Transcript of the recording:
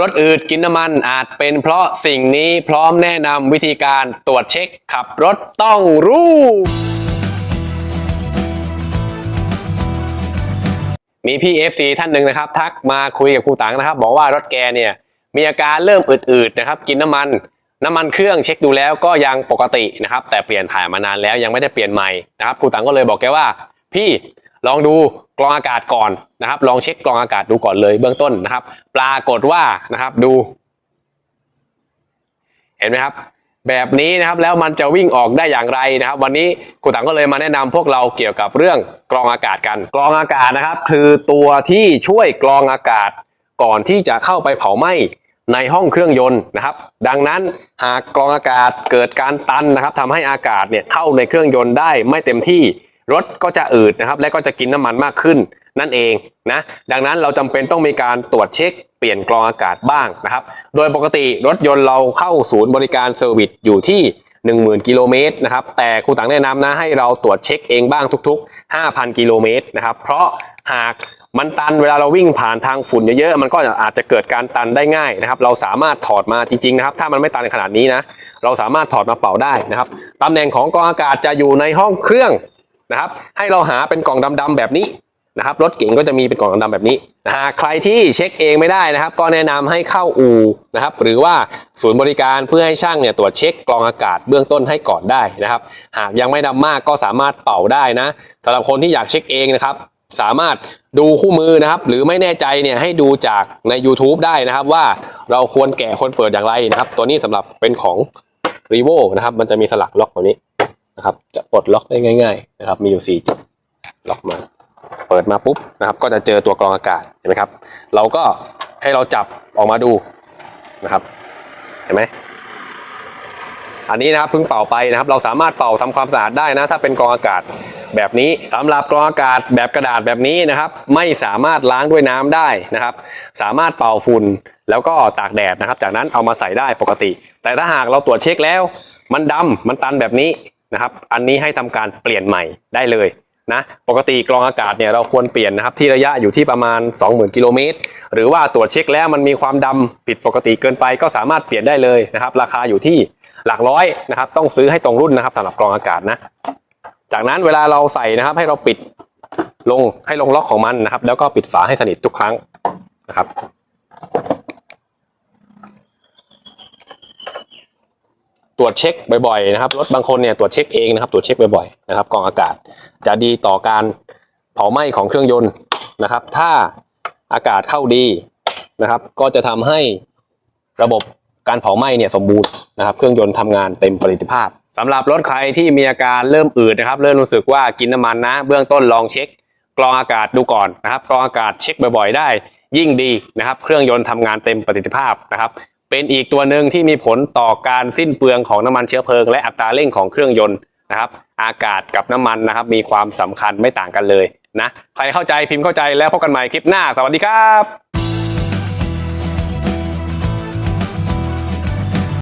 รถอืดกินน้ำมันอาจเป็นเพราะสิ่งนี้พร้อมแนะนำวิธีการตรวจเช็คขับรถต้องรู้ มีพี่ FC ท่านหนึ่งนะครับ ทักมาคุยกับครูตังนะครับ บอกว่ารถแกเนี่ย มีอาการเริ่มอืดๆนะครับ กินน้ำมันน้ำมันเครื่องเช็คดูแล้วก็ยังปกตินะครับ แต่เปลี่ยนถ่ายมานานแล้วยังไม่ได้เปลี่ยนใหม่นะครับครูตังก็เลยบอกแกว่า พี่ ลองดูกรองอากาศก่อนนะครับ ลองเช็คกรองอากาศดูก่อนเลยเบื้องต้นนะครับ ปรากฏว่านะครับดู เห็นไหมครับ แบบนี้นะครับแล้วมันจะวิ่งออกได้อย่างไรนะครับ วันนี้ครูตังก็เลยมาแนะนำพวกเราเกี่ยวกับเรื่องกรองอากาศกัน กรองอากาศนะครับ คือตัวที่ช่วยกรองอากาศก่อนที่จะเข้าไปเผาไหม้ในห้องเครื่องยนต์นะครับ ดังนั้นหากกรองอากาศเกิดการตันนะครับทำให้อากาศเนี่ยเข้าในเครื่องยนต์ได้ไม่เต็มที่ รถก็จะอืดนะครับ และก็จะกินน้ำมันมากขึ้นนั่นเองนะดังนั้นเราจำเป็นต้องมีการตรวจเช็คเปลี่ยนกรองอากาศบ้างนะครับ โดยปกติรถยนต์เราเข้าศูนย์บริการเซอร์วิสอยู่ที่ 10,000 กิโลเมตรนะครับ แต่ครูตังแนะนำนะให้เราตรวจเช็คเองบ้างทุก ๆ 5,000 กิโลเมตรนะครับ เพราะหากมันตันเวลาเราวิ่งผ่านทางฝุ่นเยอะๆ มันก็อาจจะเกิดการตันได้ง่ายนะครับ เราสามารถถอดมาจริงๆนะครับ ถ้ามันไม่ตันขนาดนี้นะ เราสามารถถอดมาเป่าได้นะครับตำแหน่งของกรองอากาศจะอยู่ในห้องเครื่อง นะครับ ให้เราหาเป็นกล่องดำๆแบบนี้นะครับรถเก๋งก็จะมีเป็นกล่องดำๆแบบนี้นะฮะใครที่เช็คเองไม่ได้นะครับ ก็แนะนำให้เข้าอู่นะครับ หรือว่าศูนย์บริการเพื่อให้ช่างเนี่ยตรวจเช็คกรองอากาศเบื้องต้นให้ก่อนได้นะครับ หากยังไม่ดำมากก็สามารถเป่าได้นะสำหรับคนที่อยากเช็คเองนะครับ สามารถดูคู่มือนะครับ หรือไม่แน่ใจเนี่ยให้ดูจากใน YouTube ได้นะครับว่าเราควรแกะควรเปิดอย่างไรนะครับ ตัวนี้สำหรับเป็นของ r e v o นะครับ มันจะมีสลักล็อกแบบนี้ นะครับ จะปลดล็อกได้ง่าย ๆ นะครับ มีอยู่ 4 จุดล็อกมา เปิดมาปุ๊บนะครับ ก็จะเจอตัวกรองอากาศเห็นไหมครับ เราก็ให้เราจับออกมาดูนะครับ เห็นไหมอันนี้นะครับเพิ่งเป่าไปนะครับ เราสามารถเป่าทำความสะอาดได้นะ ถ้าเป็นกรองอากาศแบบนี้สำหรับกรองอากาศแบบกระดาษแบบนี้นะครับ ไม่สามารถล้างด้วยน้ำได้นะครับ สามารถเป่าฝุ่นแล้วก็ตากแดดนะครับ จากนั้นเอามาใส่ได้ปกติ แต่ถ้าหากเราตรวจเช็คแล้ว มันดำมันตันแบบนี้ นะครับ อันนี้ให้ทำการเปลี่ยนใหม่ได้เลยนะปกติกรองอากาศเนี่ยเราควรเปลี่ยนนะครับที่ระยะอยู่ที่ประมาณ 20,000กิโลเมตรหรือว่าตรวจเช็คแล้วมันมีความดำผิดปกติเกินไปก็สามารถเปลี่ยนได้เลยนะครับ ราคาอยู่ที่หลักร้อยนะครับ ต้องซื้อให้ตรงรุ่นนะครับสำหรับกรองอากาศนะ จากนั้นเวลาเราใส่นะครับให้เราปิดลงให้ลงล็อกของมันนะครับ แล้วก็ปิดฝาให้สนิททุกครั้งนะครับ ตรวจเช็คบ่อยๆนะครับรถบางคนเนี่ยตรวจเช็คเองนะครับตรวจเช็คบ่อยๆนะครับกองอากาศจะดีต่อการเผาไหม้ของเครื่องยนต์นะครับ ถ้าอากาศเข้าดีนะครับ ก็จะทำให้ระบบการเผาไหม้เนี่ยสมบูรณ์นะครับ เครื่องยนต์ทำงานเต็มประสิทธิภาพสำหรับรถใครที่มีอาการเริ่มอืดนะครับ เริ่มรู้สึกว่ากินน้ำมันนะ เบื้องต้นลองเช็คกรองอากาศดูก่อนนะครับกรองอากาศเช็คบ่อยๆ ได้ยิ่งดีนะครับ เครื่องยนต์ทำงานเต็มประสิทธิภาพนะครับ เป็นอีกตัวหนึ่งที่มีผลต่อการสิ้นเปลืองของน้ำมันเชื้อเพลิง และอัตราเร่งของเครื่องยนต์นะครับ อากาศกับน้ำมันนะครับ มีความสำคัญไม่ต่างกันเลยนะ ใครเข้าใจพิมพ์เข้าใจแล้วพบกันใหม่คลิปหน้า สวัสดีครับ